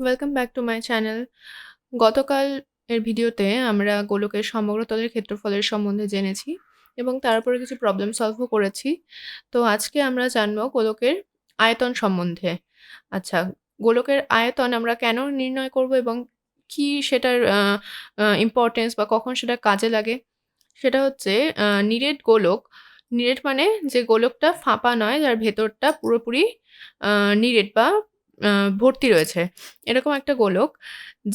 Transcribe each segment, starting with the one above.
Welcome back to my channel গতকাল এর ভিডিওতে আমরা গোলকের সমগ্র তলের ক্ষেত্রফলের সম্বন্ধে জেনেছি এবং তারপরে কিছু প্রবলেম সলভও করেছি। তো আজকে আমরা জানব গোলকের আয়তন সম্বন্ধে। আচ্ছা গোলকের আয়তন আমরা কেন নির্ণয় করব এবং কি সেটার ইম্পর্টেন্স বা কখন সেটা কাজে লাগে? সেটা হচ্ছে নিরেট গোলক। নিরেট মানে যে গোলকটা ফাঁপা নয়, যার ভেতরটা পুরোপুরি নিরেট বা ভর্তি রয়েছে। এরকম একটা গোলক,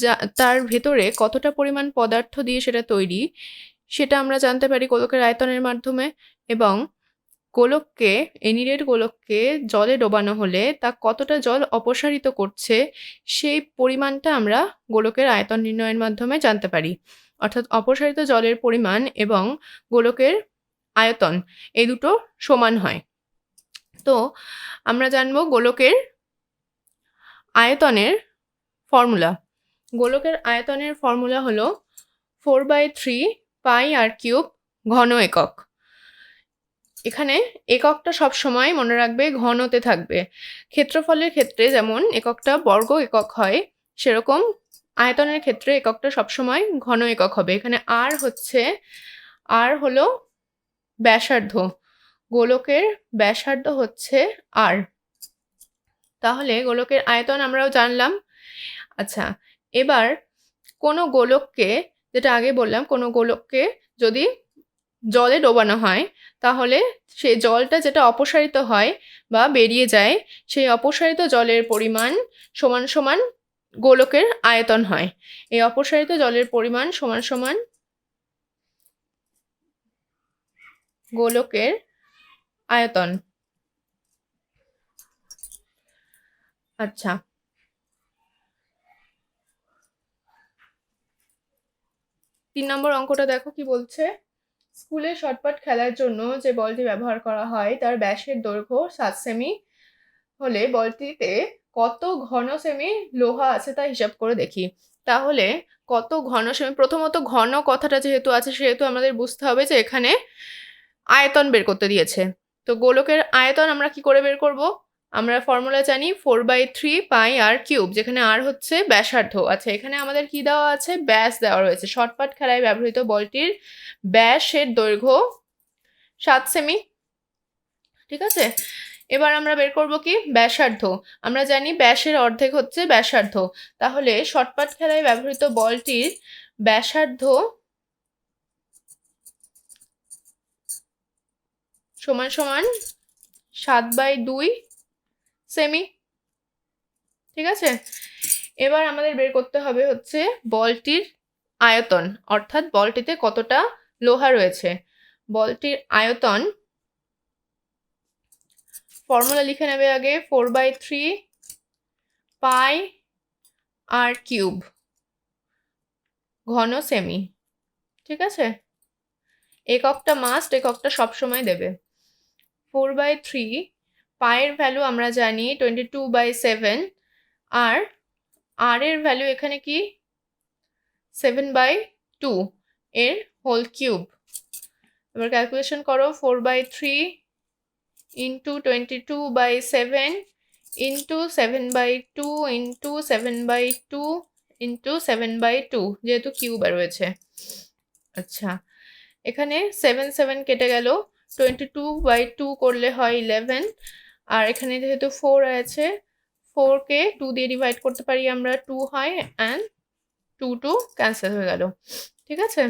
যা, তার ভেতরে কতটা পরিমাণ পদার্থ দিয়ে সেটা তৈরি, সেটা আমরা জানতে পারি গোলকের আয়তনের মাধ্যমে এবং গোলককে এনিরেট গোলককে জলে ডোবানো হলে তা কতটা জল অপসারিত করছে, সেই পরিমাণটা আমরা গোলকের আয়তন নির্ণয়ের মাধ্যমে জানতে পারি। অর্থাৎ অপসারিত জলের পরিমাণ এবং গোলকের আয়তন, এই দুটো সমান হয়। তো আমরা জানব গোলকের আয়তনের ফর্মুলা গোলকের আয়তনের ফর্মুলা হলো four by three pi r cube ঘন একক। এখানে এককটা সব সময় মনে রাখবে ঘনতে থাকবে। ক্ষেত্রফলের ক্ষেত্রে যেমন এককটা বর্গ একক হয়, সেরকম আয়তনের ক্ষেত্রে এককটা সবসময় ঘন একক হবে। এখানে আর হচ্ছে আর হলো ব্যাসার্ধ। গোলকের ব্যাসার্ধ হচ্ছে আর তাহলে গোলকের আয়তন আমরাও জানলাম। আচ্ছা এবার কোনো গোলককে, যেটা আগে বললাম, কোনো গোলককে যদি জলে ডোবানো হয়, তাহলে সেই জলটা যেটা অপসারিত হয় বা বেরিয়ে যায়, সেই অপসারিত জলের পরিমাণ সমান সমান গোলকের আয়তন হয়। এই অপসারিত জলের পরিমাণ সমান সমান গোলকের আয়তন। আচ্ছা। তিন নম্বর অঙ্কটা দেখো কি বলছে। স্কুলে শটপাট খেলার জন্য যে বলটি ব্যবহার করা হয়, তার ব্যাসের দৈর্ঘ্য সাত সেমি হলে বলটিতে কত ঘন সেমি লোহা আছে তা হিসাব করে দেখি। তাহলে কত ঘন সেমি, প্রথমত ঘন কথাটা যেহেতু আছে, সেহেতু আমাদের বুঝতে হবে যে এখানে আয়তন বের করতে দিয়েছে। তো গোলকের আয়তন আমরা কি করে বের করব? আমরা ফর্মুলা জানি four by three pi r cube যেখানে আর হচ্ছে ব্যাসার্ধ। আচ্ছা এখানে আমাদের কি দেওয়া আছে? ব্যাস দেওয়া রয়েছে। শর্টপাট খেলায় ব্যবহৃত বলটির ব্যাসের দৈর্ঘ্য সাত সেমি ঠিক আছে? এবার আমরা বের করব কি? ব্যাসার্ধ। আমরা জানি ব্যাসের অর্ধেক হচ্ছে ব্যাসার্ধ। তাহলে শর্টপাট খেলায় ব্যবহৃত বলটির ব্যাসার্ধ সমান সমান সাত বাই দুই সেমি ঠিক আছে? এবার আমাদের বের করতে হবে হচ্ছে বলটির আয়তন। অর্থাৎ বলটিতে কতটা লোহা রয়েছে? বলটির আয়তন ফর্মুলা লিখে নেবে আগে four by three pi r cube ঘন সেমি ঠিক আছে? এককটা মাস্ট এককটা সবসময় দেবে। ফোর বাই থ্রি পায়ের ভ্যালু আমরা জানি টোয়েন্টি টু বাই সেভেন আর আর এর ভ্যালু এখানে কি? সেভেন বাই টু এর হোল কিউব এবার ক্যালকুলেশন করো four by three into twenty two by seven into seven by two into seven by two into seven by two যেহেতু cube রয়েছে। আচ্ছা এখানে সেভেন সেভেন কেটে গেল টোয়েন্টি টু বাই টু করলে হয় ইলেভেন আর এখানে যেহেতু ফোর আছে ফোরকে টু দিয়ে ডিভাইড করতে পারি আমরা টু হয় অ্যান্ড টু টু ক্যান্সেল হয়ে গেল। ঠিক আছে?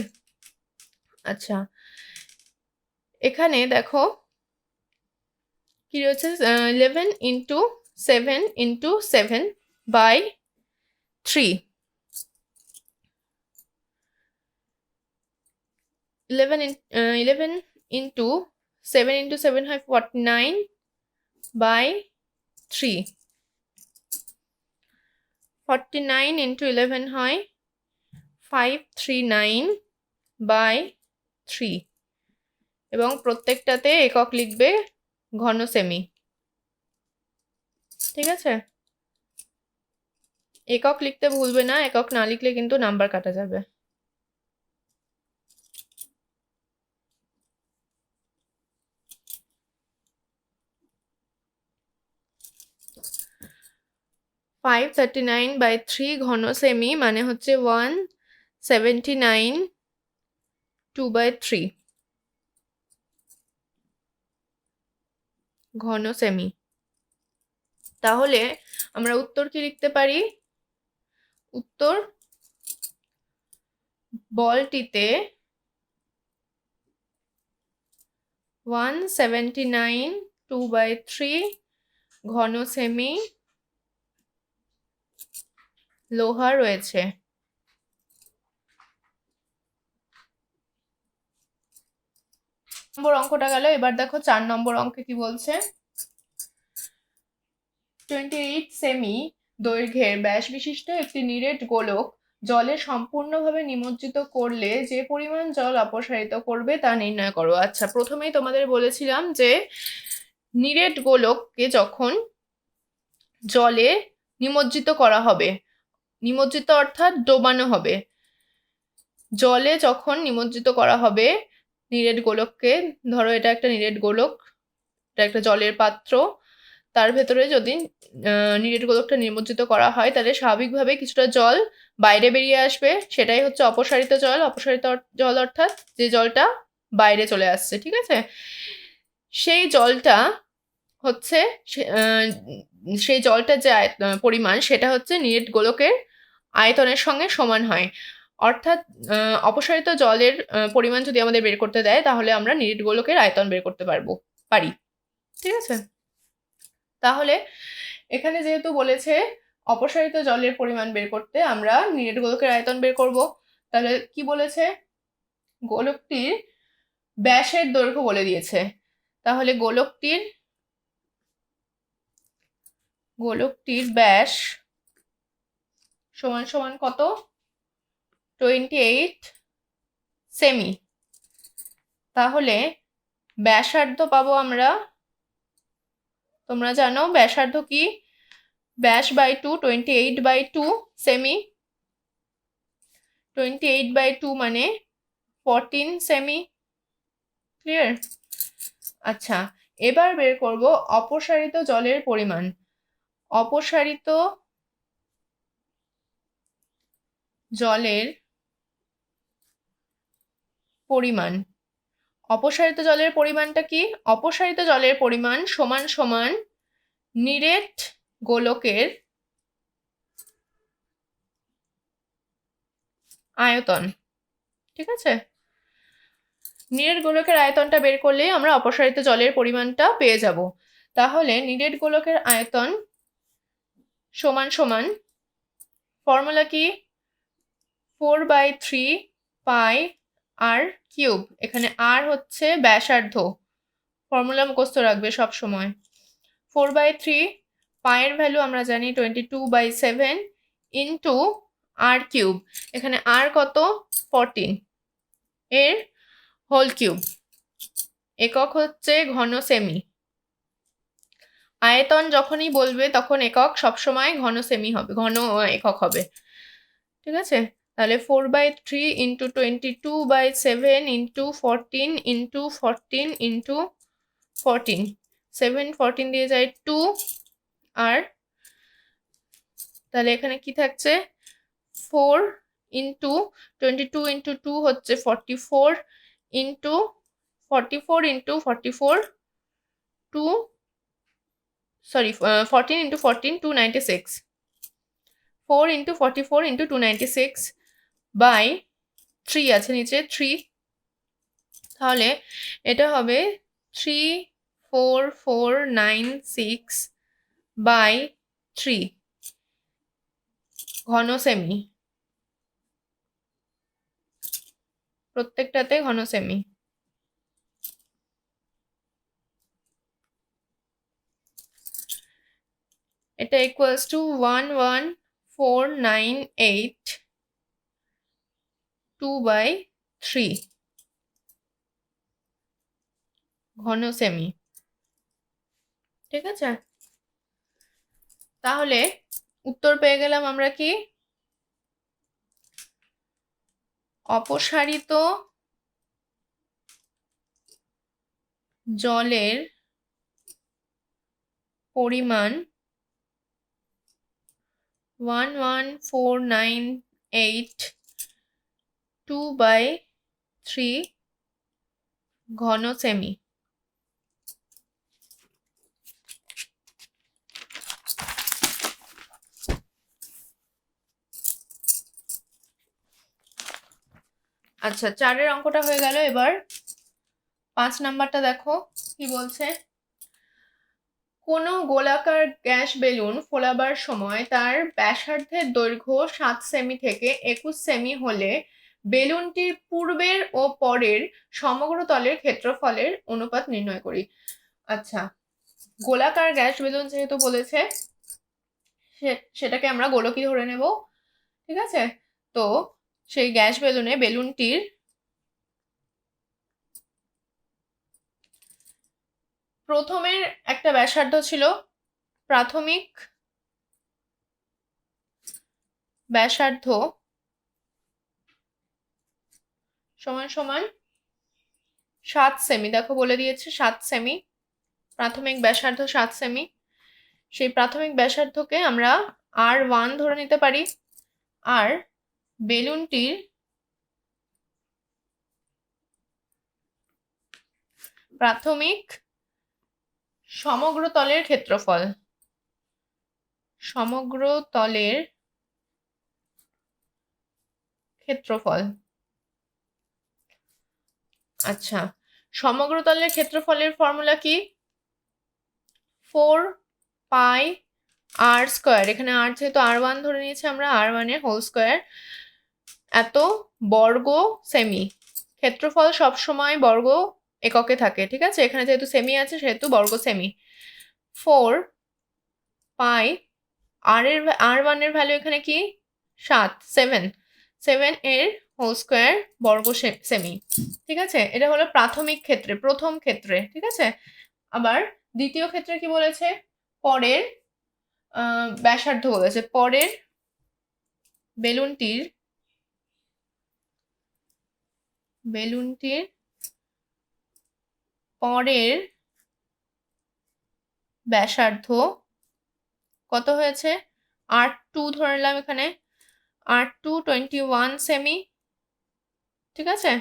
আচ্ছা। এখানে দেখো কি রয়েছে? Eleven into seven into seven by three eleven eleven into seven into seven হয় forty nine three forty nine into eleven হয় five three nine by three এবং প্রত্যেকটাতে একক লিখবে ঘন সেমি ঠিক আছে? একক লিখতে ভুলবে না, একক না লিখলে কিন্তু নাম্বার কাটা যাবে। Five thirty nine by three ঘন সেমি মানে হচ্ছে one seventy nine two by three ঘন সেমি তাহলে আমরা উত্তর কি লিখতে পারি? উত্তর বলটিতে one seventy nine two by three ঘন সেমি লোহা রয়েছে। নম্বর অঙ্কটা গেল, এবার দেখো চার নম্বর অঙ্কে কি বলছে? টোয়েন্টি এইট সেমি দৈর্ঘ্যের ব্যাস বিশিষ্ট একটি নিরেট গোলক জলে সম্পূর্ণভাবে নিমজ্জিত করলে যে পরিমাণ জল অপসারিত করবে তা নির্ণয় করো। আচ্ছা প্রথমেই তোমাদের বলেছিলাম যে নিরেট গোলককে যখন জলে নিমজ্জিত করা হবে নিমজ্জিত অর্থাৎ ডোবানো হবে। জলে যখন নিমজ্জিত করা হবে, নিরেট গোলককে, ধরো এটা একটা নিরেট গোলক, এটা একটা জলের পাত্র, তার ভেতরে যদি নিরেট গোলকটা নিমজ্জিত করা হয়, তাহলে স্বাভাবিকভাবে কিছুটা জল বাইরে বেরিয়ে আসবে। সেটাই হচ্ছে অপসারিত জল। অপসারিত জল অর্থাৎ যে জলটা বাইরে চলে আসছে, ঠিক আছে? সেই জলটা হচ্ছে সেই জলটা যে পরিমাণ, সেটা হচ্ছে নিরেট গোলকের আয়তনের সঙ্গে সমান হয়। অর্থাৎ অপসারিত জলের পরিমাণ যদি আমাদের বের করতে দেয়, তাহলে আমরা নিরিট গোলকের আয়তন বের করতে পারব, পারি। ঠিক আছে? তাহলে এখানে যেহেতু বলেছে অপসারিত জলের পরিমাণ বের করতে আমরা নিরেট গোলকের আয়তন বের করব, তাহলে কি বলেছে? গোলকটির ব্যাসের দৈর্ঘ্য বলে দিয়েছে। তাহলে গোলকটির গোলকটির ব্যাস সমান সমান কত? টোয়েন্টি এইট সেমি তাহলে ব্যাসার্ধ পাবো আমরা, তোমরা জানো ব্যাসার্ধ কি? ব্যাস by two twenty eight by two semi twenty eight by two মানে ফরটিন সেমি ক্লিয়ার আচ্ছা এবার বের করব অপসারিত জলের পরিমাণ। অপসারিত জলের পরিমাণ। অপসারিত জলের পরিমাণটা কি? অপসারিত জলের পরিমাণ সমান সমান নিরেট গোলকের আয়তন। ঠিক আছে? নিরেট গোলকের আয়তনটা বের করলে আমরা অপসারিত জলের পরিমাণটা পেয়ে যাব। তাহলে নিরেট গোলকের আয়তন সমান সমান ফর্মুলা কি? Four by three pi r cube. এখানে আর হচ্ছে ব্যাসার্ধ। ফর্মুলা মুখস্থ রাখবে সব সময়। ফোর বাই থ্রি পায়ের ভ্যালু আমরা জানি twenty two by seven into r cube. এখানে আর কত? ফরটিন। এর হোল কিউব। একক হচ্ছে ঘন সেমি। আয়তন যখনই বলবে তখন একক সবসময় ঘন সেমি হবে, ঘন একক হবে। ঠিক আছে? তাহলে four by three into twenty two by seven into fourteen into fourteen into fourteen seven fourteen দিয়ে যায় টু আর তাহলে এখানে কি থাকছে? Four into twenty two into two হচ্ছে forty four into forty four into forty four two sorry fourteen into fourteen two ninety six four into forty four into two ninety six by three আছে নিচে, three. তাহলে এটা হবে three, four four, nine, six by three. ঘন সেমি প্রত্যেকটাতে ঘন সেমি এটা equals to one one four nine eight two by three ঘন সেমি ঠিক আছে? তাহলে উত্তর পেয়ে গেলাম আমরা কি? অপসারিত জলের পরিমাণ one one four nine eight two by three ঘন সেমি আচ্ছা চারের অঙ্কটা হয়ে গেল এবার। পাঁচ নাম্বারটা দেখো, কি বলছে? কোনো গোলাকার গ্যাস বেলুন ফোলাবার সময় তার ব্যাসার্ধের দৈর্ঘ্য সাত সেমি থেকে একুশ সেমি হলে বেলুনটির পূর্বের ও পরের সমগ্র তলের ক্ষেত্রফলের অনুপাত নির্ণয় করি। আচ্ছা গোলাকার গ্যাস বেলুন যেহেতু বলেছে সেটাকে আমরা গোলকি ধরে নেব, ঠিক আছে? তো সেই গ্যাস বেলুনে বেলুনটির প্রথমের একটা ব্যাসার্ধ ছিল প্রাথমিক ব্যাসার্ধ সমান সমান সাত সেমি দেখো বলে দিয়েছে সাত সেমি প্রাথমিক ব্যাসার্ধ সাত সেমি সেই প্রাথমিক ব্যাসার্ধকে আমরা আর ওয়ান ধরে নিতে পারি। আর বেলুনটির প্রাথমিক সমগ্র তলের ক্ষেত্রফল। সমগ্র তলের ক্ষেত্রফল। আচ্ছা সমগ্র তলের ক্ষেত্রফলের ফর্মুলা কি? ফোর পাই আর স্কোয়ার এখানে আর যেহেতু আর ওয়ান ধরে নিয়েছি আমরা আর ওয়ানের হোল স্কোয়ার এত বর্গ সেমি ক্ষেত্রফল সবসময় বর্গ এককে থাকে, ঠিক আছে? এখানে যেহেতু সেমি আছে, সেহেতু বর্গ সেমি ফোর পাই আর এর আর ওয়ানের ভ্যালু এখানে কি? সাত সেভেন সেভেন এর হোল স্কোয়ার বর্গ সেমি ঠিক আছে? এটা হলো প্রাথমিক ক্ষেত্রে, প্রথম ক্ষেত্রে, ঠিক আছে? আবার দ্বিতীয় ক্ষেত্রে কি বলেছে? পরের ব্যাসার্ধ বলেছে। পরের বেলুনটির বেলুনটির পরের ব্যাসার্ধ কত হয়েছে? আর টু ধরে নিলাম এখানে। আর টু টোয়েন্টি ওয়ান সেমি ঠিক আছে?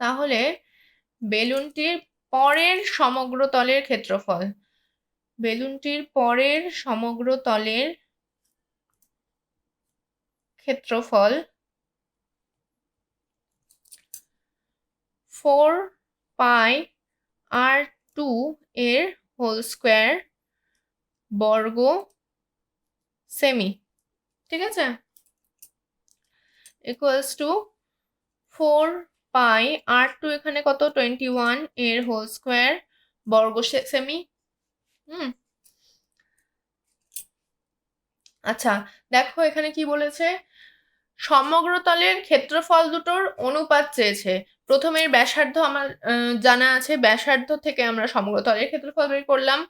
তাহলে বেলুনটির পরের সমগ্র তলের ক্ষেত্রফল। বেলুনটির পরের সমগ্র তলের ক্ষেত্রফল ফোর পাই আর টু এর হোল স্কোয়ার বর্গ সেমি ঠিক আছে? Equals to four pi r two এখানে কত? টোয়েন্টি ওয়ানের হোল স্কোয়ার বর্গ সেমি হুম। আচ্ছা দেখো এখানে কি বলেছে? সমগ্র তলের ক্ষেত্রফল দুটোর অনুপাত চেয়েছে। প্রথমের ব্যাসার্ধ আমার জানা আছে। ব্যাসার্ধ থেকে আমরা সমগ্র তলের ক্ষেত্রফল বের করলাম।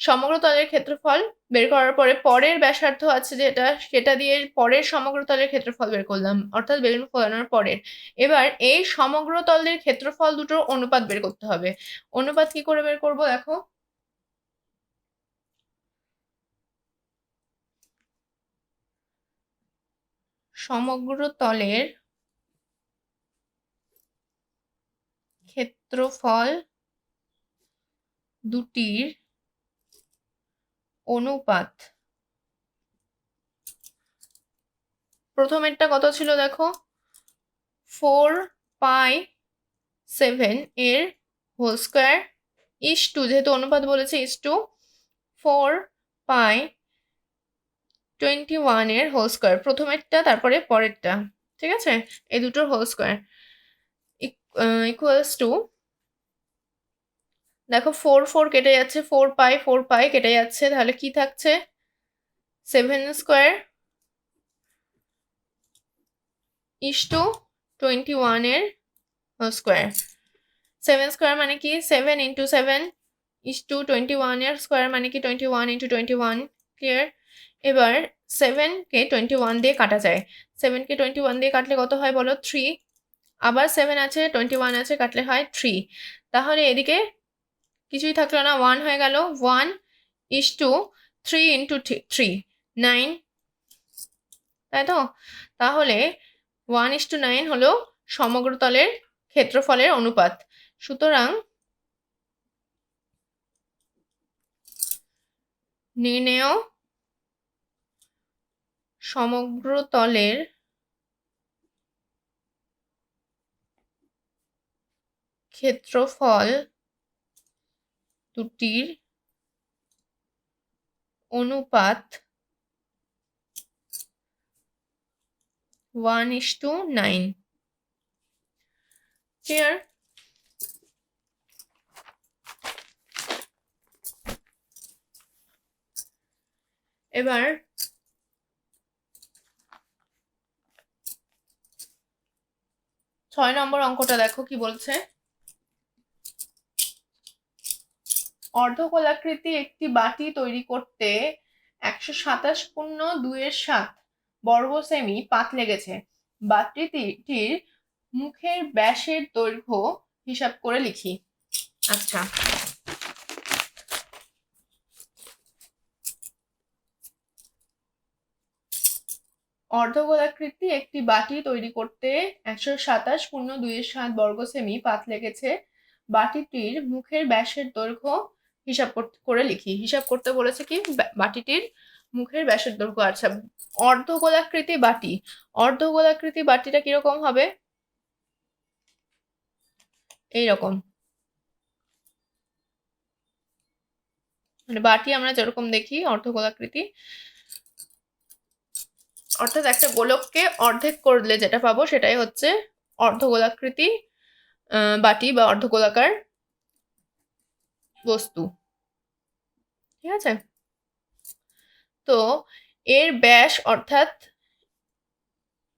সমগ্র তলের ক্ষেত্রফল বের করার পরে পরের ব্যাসার্ধ আছে যেটা, সেটা দিয়ে পরের সমগ্র তলের ক্ষেত্রফল বের করলাম, অর্থাৎ বেলুন ফোলানোর পরের। এবার এই সমগ্র তলের ক্ষেত্রফল দুটোর অনুপাত বের করতে হবে। অনুপাত কি করে বের করব দেখো? সমগ্র তলের ক্ষেত্রফল দুটির অনুপাত। প্রথমেরটা কত ছিল দেখো? ফোর পাই সেভেন এর হোল স্কোয়ার ইস টু, যেহেতু অনুপাত বলেছে is to, four pi twenty ওয়ানের হোল স্কোয়ার। প্রথমেরটা, তারপরে পরেরটা, ঠিক আছে? এই দুটোর হোল স্কোয়ার। ইকুয়ালস টু দেখো ফোর ফোর কেটে যাচ্ছে ফোর পাই ফোর পাই কেটে যাচ্ছে, তাহলে কি থাকছে? Seven square is to twenty ওয়ানের স্কোয়ার সেভেন স্কোয়ার মানে কি? Seven into seven is to twenty ওয়ানের স্কোয়ার মানে কি? Twenty one into twenty one clear এবার সেভেনকে টোয়েন্টি ওয়ান দিয়ে কাটা যায়। সেভেনকে টোয়েন্টি ওয়ান দিয়ে কাটলে কত হয় বলো? থ্রি আবার সেভেন আছে টোয়েন্টি ওয়ান আছে, কাটলে হয় থ্রি তাহলে এদিকে কিছুই থাকল না ওয়ান হয়ে গেল। One is to three into three nine তাই তো? তাহলে ওয়ান ইস টু নাইন হলো সমগ্র তলের ক্ষেত্রফলের অনুপাত। সুতরাং নির্ণেয় সমগ্র তলের ক্ষেত্রফল দুটির অনুপাত one is to nine clear এবার ছয় নম্বর অঙ্কটা দেখো কি বলছে। অর্ধগোলাকৃতি একটি বাটি তৈরি করতে একশো সাতাশ পূর্ণ দুইয়ের সাত বর্গ সেমি পাত লেগেছে। বাটিটির মুখের ব্যাসের দৈর্ঘ্য হিসাব করে লিখি। আচ্ছা। অর্ধগোলাকৃতি একটি বাটি তৈরি করতে একশো সাতাশ পূর্ণ দুইয়ের সাত বর্গ সেমি পাত লেগেছে। বাটিটির মুখের ব্যাসের দৈর্ঘ্য হিসাব করে লিখি। হিসাব করতে বলেছে কি বাটিটির মুখের ব্যাসের দৈর্ঘ্য আচ্ছা অর্ধ গোলাকৃতি বাটি। অর্ধ গোলাকৃতি বাটিটা কীরকম হবে? এইরকম। মানে বাটি আমরা যেরকম দেখি, অর্ধগোলাকৃতি। অর্থাৎ একটা গোলককে অর্ধেক করলে যেটা পাবো সেটাই হচ্ছে অর্ধগোলাকৃতি বাটি বা অর্ধগোলাকার বস্তু। ঠিক আছে? তো এর ব্যাস অর্থাৎ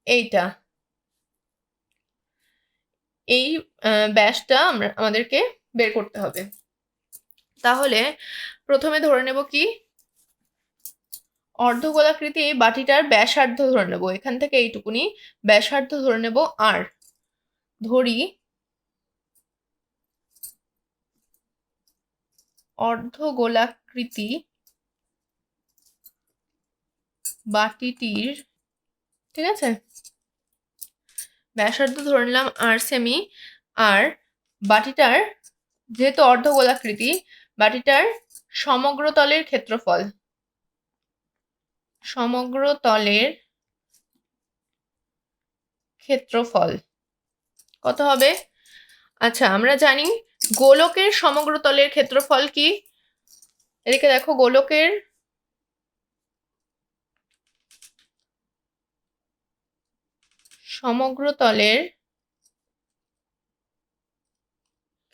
এইটা। এই ব্যাসটা আমরা, আমাদেরকে বের করতে হবে। তাহলে প্রথমে ধরে নেব কি? অর্ধগোলাকৃতি বাটিটার ব্যাসার্ধ ধরে নেব। এখান থেকে এইটুকুনি ব্যাসার্ধ ধরে নেব আর। ধরি অর্ধগোলাকৃতি বাটিটির, ঠিক আছে? ব্যাসার্ধ ধরে নিলাম আর সেমি আর বাটিটার যেহেতু অর্ধগোলাকৃতি, বাটিটার সমগ্র তলের ক্ষেত্রফল সমগ্র তলের ক্ষেত্রফল কত হবে? আচ্ছা আমরা জানি গোলকের সমগ্র তলের ক্ষেত্রফল কি? এদিকে দেখো, গোলকের সমগ্র তলের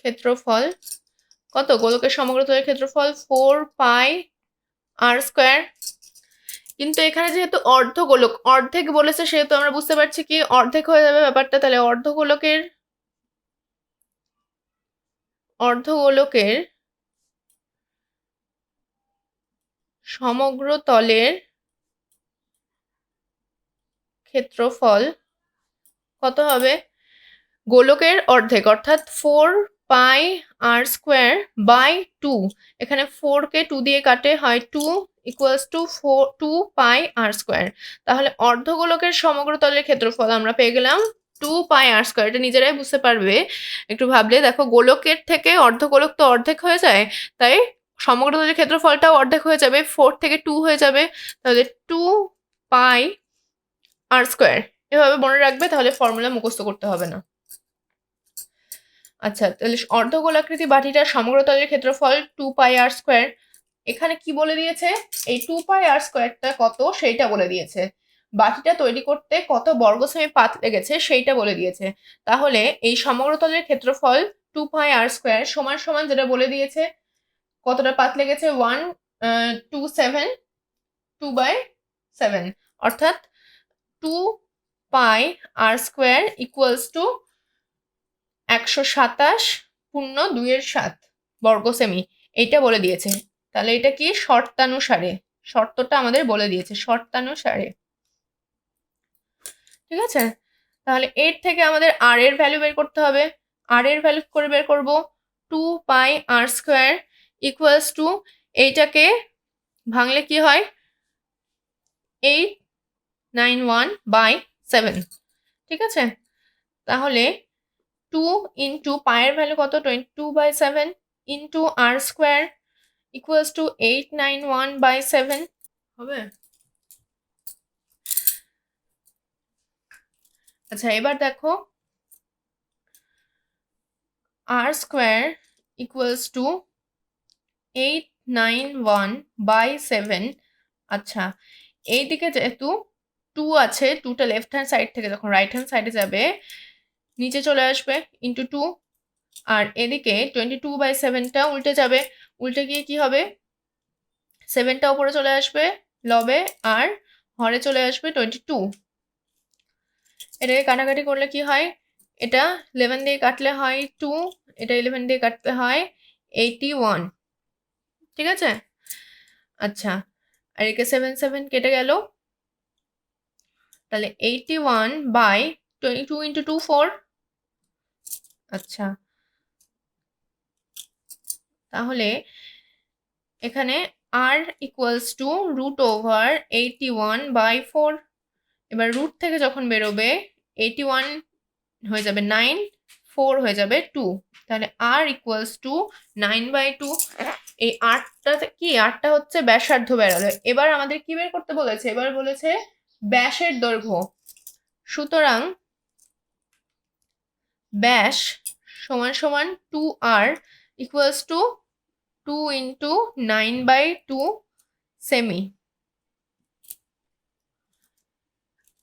ক্ষেত্রফল কত? গোলকের সমগ্র তলের ক্ষেত্রফল ফোর পাই আর স্কোয়ার। কিন্তু এখানে যেহেতু অর্ধ গোলক অর্ধেক বলেছে, সেহেতু আমরা বুঝতে পারছি কি অর্ধেক হয়ে যাবে ব্যাপারটা। তাহলে অর্ধ গোলকের অর্ধ গোলকের সমগ্র তলের ক্ষেত্রফল কত হবে? গোলকের অর্ধেক, অর্থাৎ four pi r square by two এখানে ফোরকে টু দিয়ে কাটে, হয় two equals to four two pi r square তাহলে অর্ধগোলকের সমগ্র তলের ক্ষেত্রফল আমরা পেয়ে গেলাম টু পাই আর স্কোয়ার এটা নিজেরাই বুঝতে পারবে। একটু ভাবলে দেখো, গোলকের থেকে অর্ধগোলক তো অর্ধেক হয়ে যায়, তাই সমগ্র ক্ষেত্রফলটাও অর্ধেক হয়ে যাবে ফোর থেকে টু হয়ে যাবে, তাহলে টু পাই আর স্কোয়ার এভাবে মনে রাখবে, তাহলে ফর্মুলা মুখস্থ করতে হবে না। আচ্ছা তাহলে অর্ধগোলাকৃতি বাটিটার সমগ্র তলের ক্ষেত্রফল টু পাই আর স্কোয়ার এখানে কি বলে দিয়েছে? এই টু পাই আর স্কোয়ারটা কত? সেইটা বলে দিয়েছে। বাটিটা তৈরি করতে কত বর্গ সেমি পাত লেগেছে সেইটা বলে দিয়েছে। তাহলে এই সমগ্র তলের ক্ষেত্রফল টু পাই আর স্কোয়ার সমান সমান যেটা বলে দিয়েছে, কতটা পাত লেগেছে? One two seven two by seven অর্থাৎ two pi r square equals to একশো সাতাশ পূর্ণ দুইয়ের সাত বর্গ সেমি এইটা বলে দিয়েছে। তাহলে এটা কি শর্তানুসারে? শর্তটা আমাদের বলে দিয়েছে, শর্তানুসারে। ঠিক আছে? তাহলে এর থেকে আমাদের আর এর ভ্যালু বের করতে হবে। আর এর ভ্যালু করে বের করব two pi r square equals to এইটাকে ভাঙলে কি হয়? Eight nine one by seven ঠিক আছে? তাহলে টু ইন্টু পায়ের ভ্যালু কত? Twenty two by seven into r square equals to eight nine one by seven হবে? আচ্ছা এবার দেখো। R square equals to eight nine one by seven আচ্ছা এইদিকে যেহেতু টু আছে টুটা লেফট হ্যান্ড সাইড থেকে যখন রাইট হ্যান্ড সাইডে যাবে, নিচে চলে আসবে ইন্টু টু আর এদিকে টোয়েন্টি টু বাই সেভেনটা উল্টে যাবে। উল্টে গিয়ে কি হবে? সেভেনটা উপরে চলে আসবে, লবে। আর হরে চলে আসবে টোয়েন্টি টু এটাকে কাটাকাটি করলে কি হয়? এটা ইলেভেন দিয়ে কাটলে হয় টু এটা ইলেভেন দিয়ে কাটতে হয় এইটি ওয়ান ঠিক আছে? আচ্ছা আর একে সেভেন সেভেন কেটে গেল। তাহলে eighty one by twenty two two four আচ্ছা। তাহলে এখানে r equals to root over eighty one by four এবার রুট থেকে যখন বেরোবে এইটি ওয়ান হয়ে যাবে নাইন ফোর হয়ে যাবে টু তাহলে r equals to nine by two এই আটটা কি? আটটা হচ্ছে ব্যাসার্ধ বেরোলো। এবার আমাদের কি বের করতে বলেছে? এবার বলেছে ব্যাসের দৈর্ঘ্য। সুতরাং ব্যাস সমান সমান two r equals to two into nine by two semi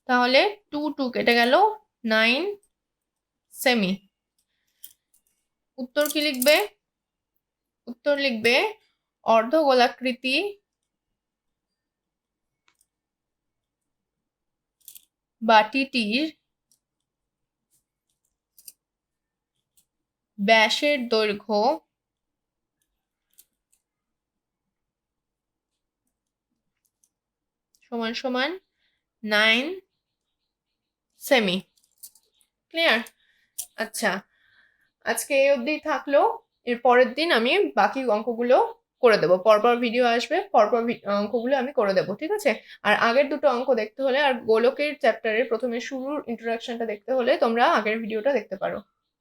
তাহলে টু টু কেটে গেল নাইন সেমি উত্তর কি লিখবে? উত্তর লিখবে অর্ধগোলাকৃতি বাটিটির ব্যাসের দৈর্ঘ্য সমান সমান নাইন সেমি ক্লিয়ার আচ্ছা। আজকে এই অবধি থাকল। এর পরের দিন আমি বাকি অঙ্কগুলো করে দেবো। পরপর ভিডিও আসবে, পরপর অঙ্কগুলো আমি করে দেবো, ঠিক আছে? আর আগের দুটো অঙ্ক দেখতে হলে আর গোলকের চ্যাপ্টারের প্রথমে শুরুর ইন্ট্রোডাকশনটা দেখতে হলে তোমরা আগের ভিডিওটা দেখতে পারো।